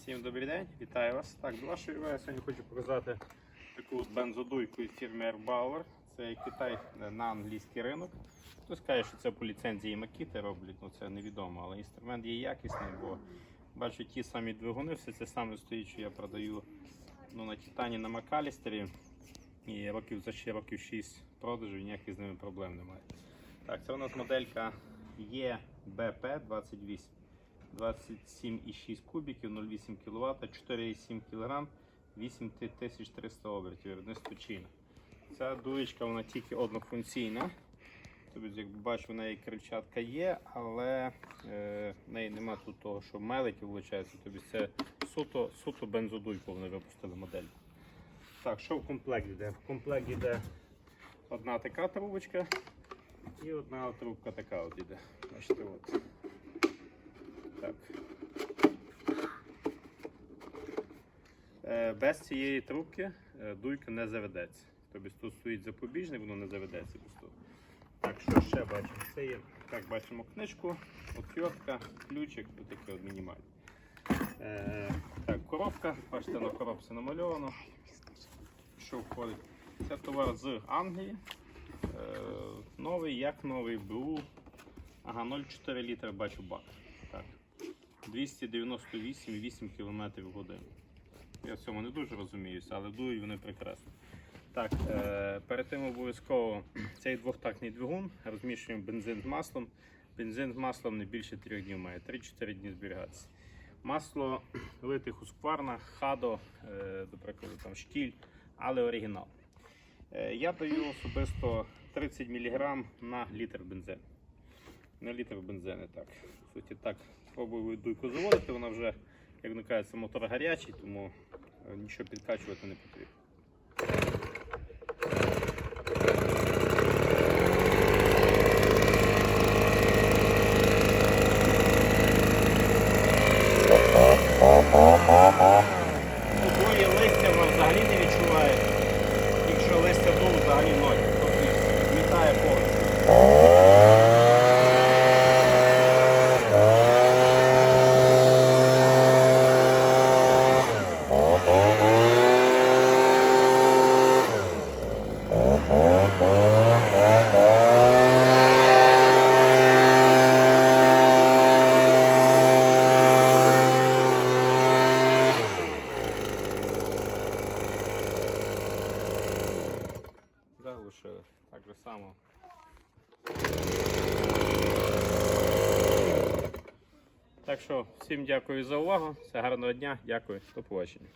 Всім добрий день, вітаю вас. Так, до вашої уваги сьогодні хочу показати таку бензодуйку від фірми Airbauer. Це Китай е, на англійський ринок. Хтось каже, що це по ліцензії Макіти роблять, ну це невідомо, але інструмент є якісний, бо бачу ті самі двигуни, все це саме стоїть, що я продаю ну, на Титані на Макалістері. І років за ще років 6 продажу і ніяких з ними проблем немає. Так, це у нас моделька EBP 28. 27,6 кубіків, 0,8 кВт, 4,7 кг, 8300 обертів, виробництво Чина. Ця дуєчка вона тільки однофункційна. Тобто, як бачу, в неї крильчатка є, але е, в неї нема тут того, що мелить виходить. Тобто це суто, суто бензодуйку вони випустили модель. Так, що в комплект йде? В комплект йде одна така трубочка і одна трубка така от йде. Бачите, от. Так. Е, Без цієї трубки е, дуйка не заведеться. Тобто тут стоїть запобіжник, воно не заведеться. Так, що ще бачимо? Це є, так, бачимо книжку, отвертка, ключик, отаке от мінімальне. Е, так, коробка, бачите, на коробці намальовано. Що входить? Це товар з Англії. Е, новий, як новий, БУ. Ага, 0,4 літра бачу бак. Так. 298,8 км в годину. Я в цьому не дуже розуміюся, але дують вони прекрасно. Так, е, перед тим обов'язково цей двохтактний двигун розміщуємо бензин з маслом. Бензин з маслом не більше 3 днів має, 3-4 дні зберігатися. Масло лите Husqvarna, хадо, е, до прикладу, там штіль, але оригінал. Е, я даю особисто 30 мг на літр бензину. На літр бензину, так. В суті, так, спробую дуйку заводити, вона вже, як не кажеться, мотор гарячий, тому е, нічого підкачувати не потрібно. Заглушили. Так же само. Так що всім дякую за увагу. Все гарного дня. Дякую. До побачення.